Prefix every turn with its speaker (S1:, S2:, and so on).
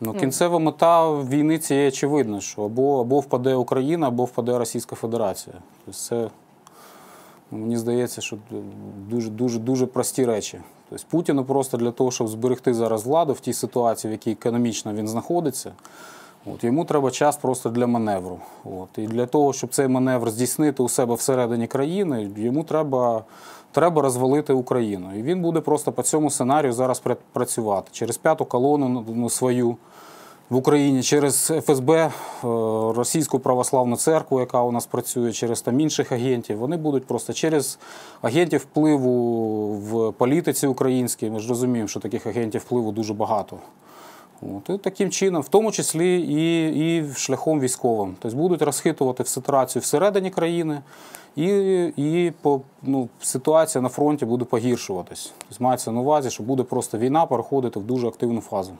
S1: Ну, кінцева мета війни цієї очевидна, що або, або впаде Україна, або впаде Російська Федерація. Тобто це, ну, мені здається, що дуже, дуже, дуже прості речі. Тобто Путіну просто для того, щоб зберегти зараз владу в тій ситуації, в якій економічно він знаходиться, от, йому треба час просто для маневру. От. І для того, щоб цей маневр здійснити у себе всередині країни, йому треба, треба розвалити Україну. І він буде просто по цьому сценарію зараз пра- працювати через п'яту колону ну, свою в Україні через ФСБ, е, Російську православну церкву, яка у нас працює, через там інших агентів. Вони будуть просто через агентів впливу в політиці українській. Ми ж розуміємо, що таких агентів впливу дуже багато. От, і таким чином, в тому числі і, і шляхом військовим. Тобто будуть розхитувати ситуацію всередині країни, і, і по, ну, ситуація на фронті буде погіршуватись. Тобто мається на увазі, що буде просто війна переходити в дуже активну фазу.